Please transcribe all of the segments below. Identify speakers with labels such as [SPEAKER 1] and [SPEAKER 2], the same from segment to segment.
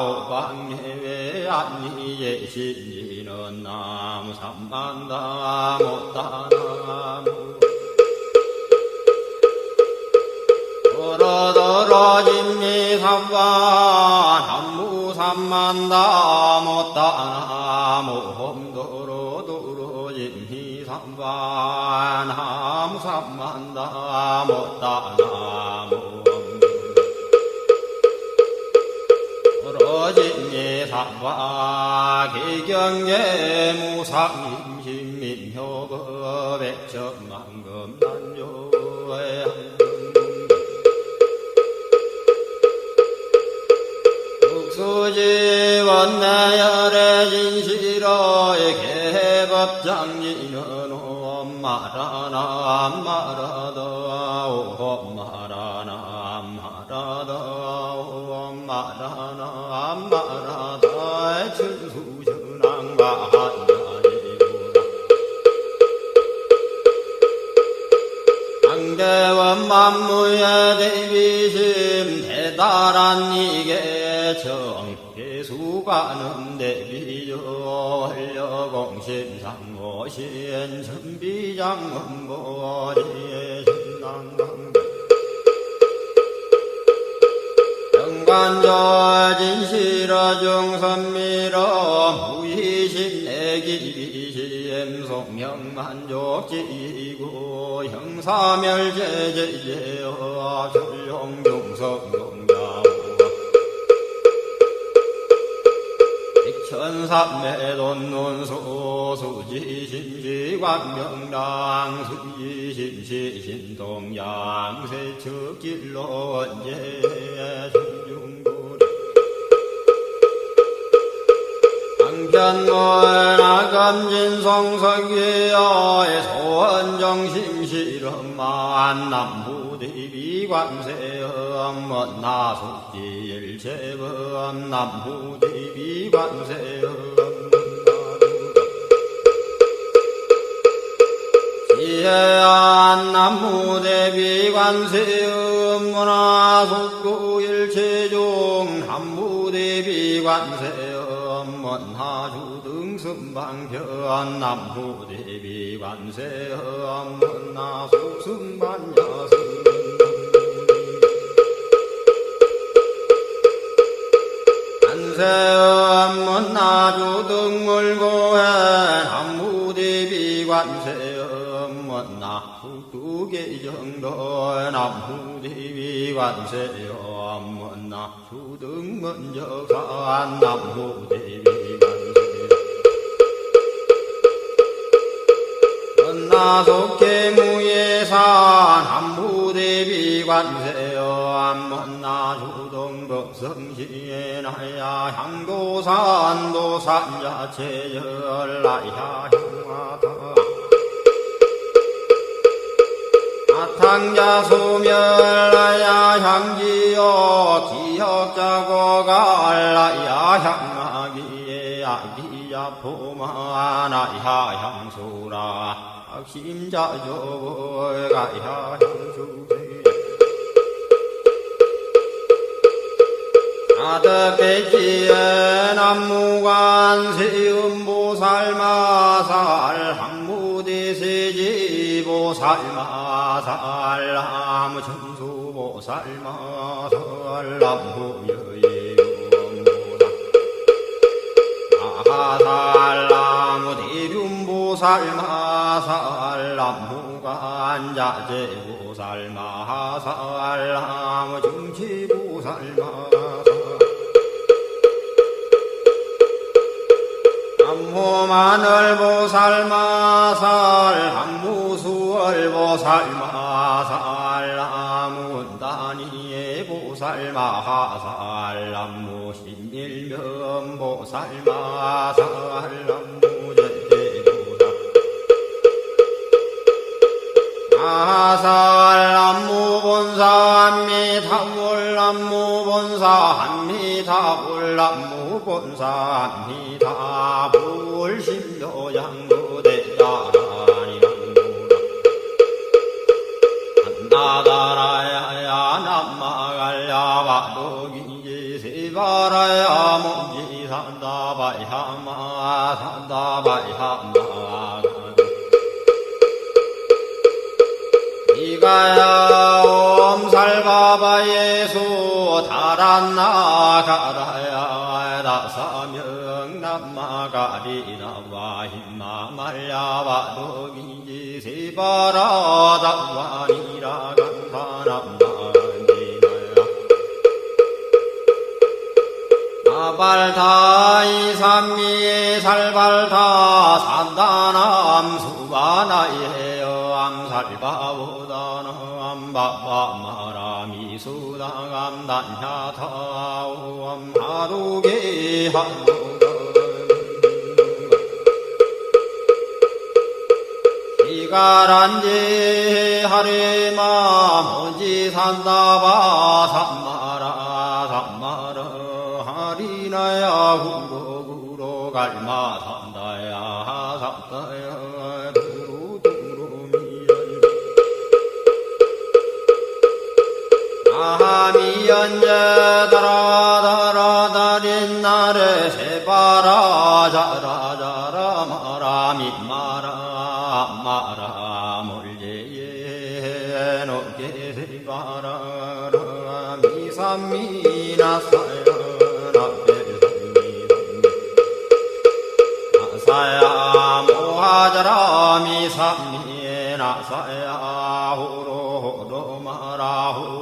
[SPEAKER 1] 오방예외 아니예 신지는 나무 삼만다 못다나무 도로도로진미 삼와 남무 삼만다 못다나무 홈도로 도로진미 삼와 나무 삼만다 못다나 진예 사과 기경예 무상임신민효거 백천만금 난조에 국수지원 내열의 진시로의 개법장지는 엄마라나 엄마라다 엄마 만무의 대비심 대단한 이게 정계수관음 대비조 활려공심상고신 천비장음보리의 신랑강 정관조 진실어 중선미러 만족지고 형사멸제제제어 전룡중성동자무 백천삼매돈논소 수지심시관명랑 수지심시신동양 세척길로 언제 강편문화감진성석위여의 소원정심실험만 남부대비관세음 나속지일체범 남부대비관세음 지혜안 남무대비관세음 문화속구일체종 남무대비관세 음 문화주등승방편 남무대비 관세음 문화속승반야승. 안세음 문나주 등물고해 남무대비 관세음 문나 북두계정도 남무대비 관세음 문나 주등문적산 남무대비 속계무예산 한무대비 관세음 문나 주동덕성시나야 향도산 도산자체열라야 향화다. 아탕자 소멸라야 향기요 기역자고 갈라야 향마기에 아기야 포마나야 향수라. 악 아득배지에 남무관 세음보살마살 항무대세지보살마살 나무천수보살마살 남무여예음보살 아하살 나무대륜보살마 살 남무관자재보살 마살 나무증치보살 마살 암호마늘 보살 마살 암무수월 보살 마살 나문다니의 보살 마살 남무신일면 보살 마살 남무제대보살 아살람무본사합니다 물람무본사합니다 물람무본사합니다 불심도양도대다라니랑무라 나다라야야 남마갈야 바도기지 세바라야 몸지 산다바야마 산다바야마 나발타 이삼미 살발타 산다남 수바나예요 암살바보다는 암바바마라미 단야타우 암하루게 하루가 이가란지 하리마 먼지 산다바 산마라 산마라 하리나야 구로구로 갈마 산다야 산다야 아미연제 다라다라다린 나를 세바라 자라자라 마라 밑마라 마라 몰제예 노게 세바라 미삼미나 사야나 사야 모하자라 미삼미나 사야 후로 마라 후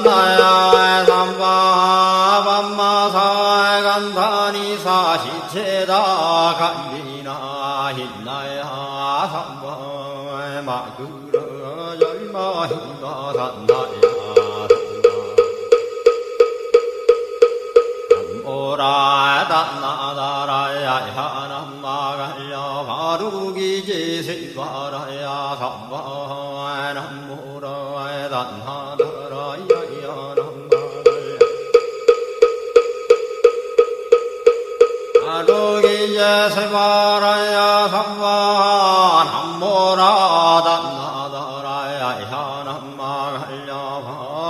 [SPEAKER 1] 우타단나야 삼바 밤마사 간다니 사 시체다 간비나 힘나야 삼바 마그라 열마 힘가 산나 바루기지 세바라야 삼바 남무라 단나다라야 하남마갈려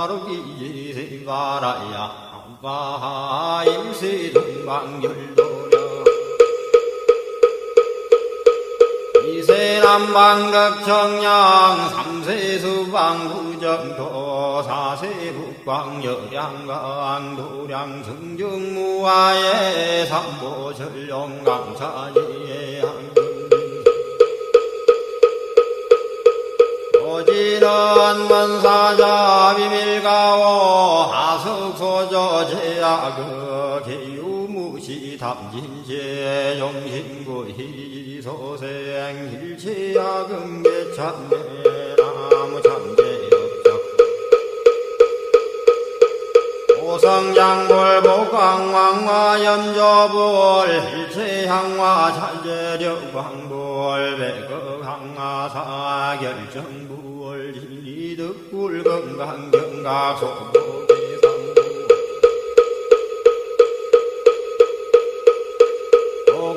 [SPEAKER 1] 바루기지 세바라야 아빠 임시 동방열도려 이세남방극 청량 삼세수방구정도 사세북 광여량강 도량 승중무하에 삼보전룡강사지에 오지는 문사자 비밀가오 하숙소저 제약그 기우무시 탐진제 용신구 희소생 일체야금계 참내 성장불 복광 왕화 염조불 일체향화 찬제력광불 백극항화 사결정불 진리득불 건강경각 소보기상불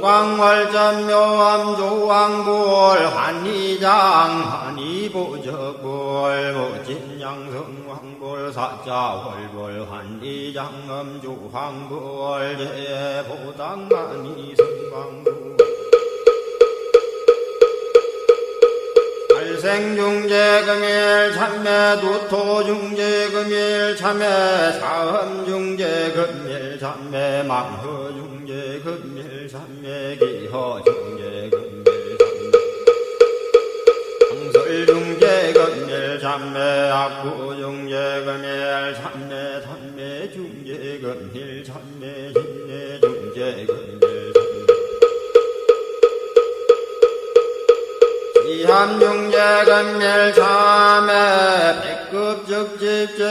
[SPEAKER 1] 광월전 묘암 조왕볼 환희장 환희보적볼 모진양성 사자 음주 황볼 제보당 많이 성광부 발생중재금일 참매 두토중재금일 참매 사음중재금일 참매 망허중재금일 참매 기허중재금일 참설중재금일 참매 악구중 이함중재근멸참에 백급적집제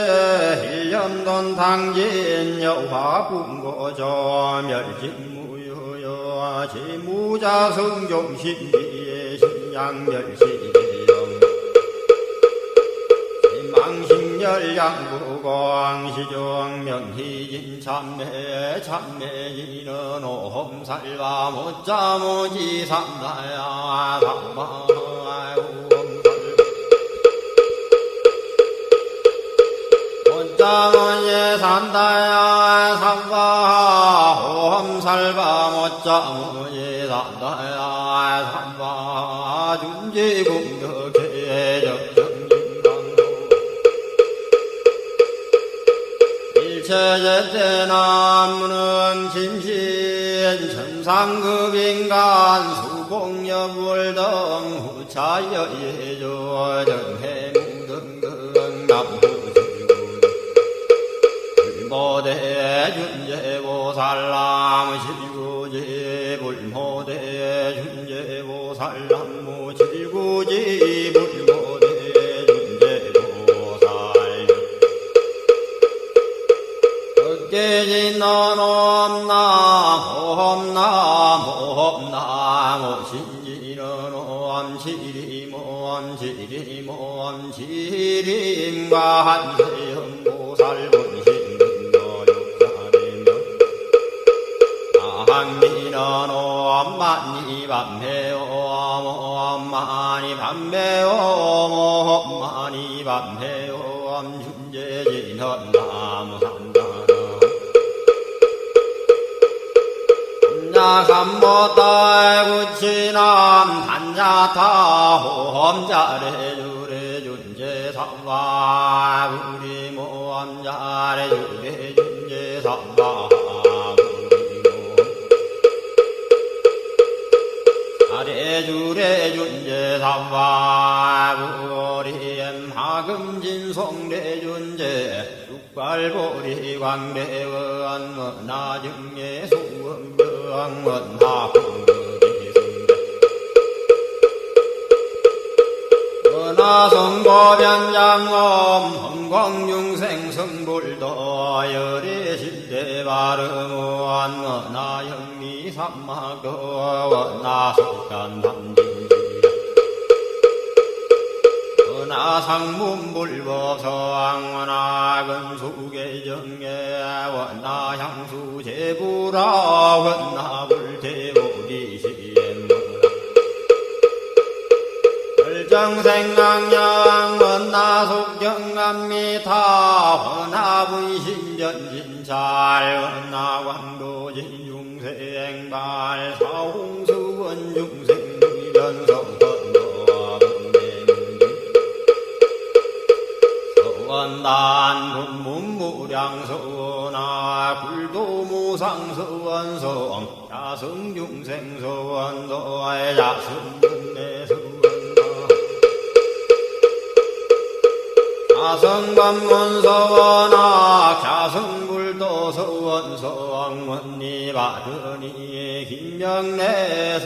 [SPEAKER 1] 일념돈 당진 여화분고조 멸진무효여 지무자성종신비의 신양멸시대영 망신열양부광시종 명희진 참매 참매인은 오험살바 못자모지 삼다야 못 자모지 산다야 삼바 오험살바 못자모지 산다야 삼바 준지 공덕해 적정진강도. 일체제때 나무는 진신 천상급인간 수공여불 등 후차여 예조 전해 보살람 실구지 불모대 준제 보살람 실구지 불모대 준제 보살 깨진 너놈나 홈나 홈나 모신지는 옴시리몬 시리몬 시림과 한세 엄마니 밤매오 엄마니 밤매오 엄마니 밤매오 엄준재진은 나무 산다나 삼야삼모따 구치남 단야타 홈자래 주래 준재 삼바 우리 모함자래 주래 준재 삼 바 아래 주래 준재 삼바 우리 엠 하금진송래 준재 육발보리 광대원 나중에 소원병원 은하성보변장엄 험광중생 성불도 열애실대 바르무한 원하영리 삼마거 원하석간 담진지 원하상문불법서왕 원하근수계정에 원하향수 제부라 원하불대오리시엠문하 결정생강양 원나 속경감미타 원하분신전진찰 원하광도진 중생발 서원단 군문무량서원아 굴도무상서원성 야성중생서원서의 야성문내서원다 가성관문서원아 갸성불도서원서왕원니 바르니 김명래삼보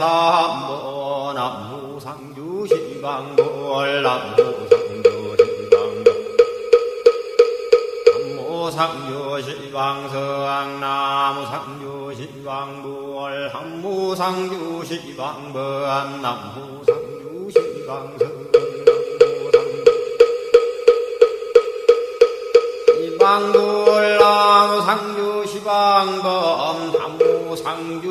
[SPEAKER 1] 남무상주시방볼 남 상주시방서왕 나무상주시방볼 함무상주시방번 남무상주시방서 시방불남 상주 시방범 남무 상주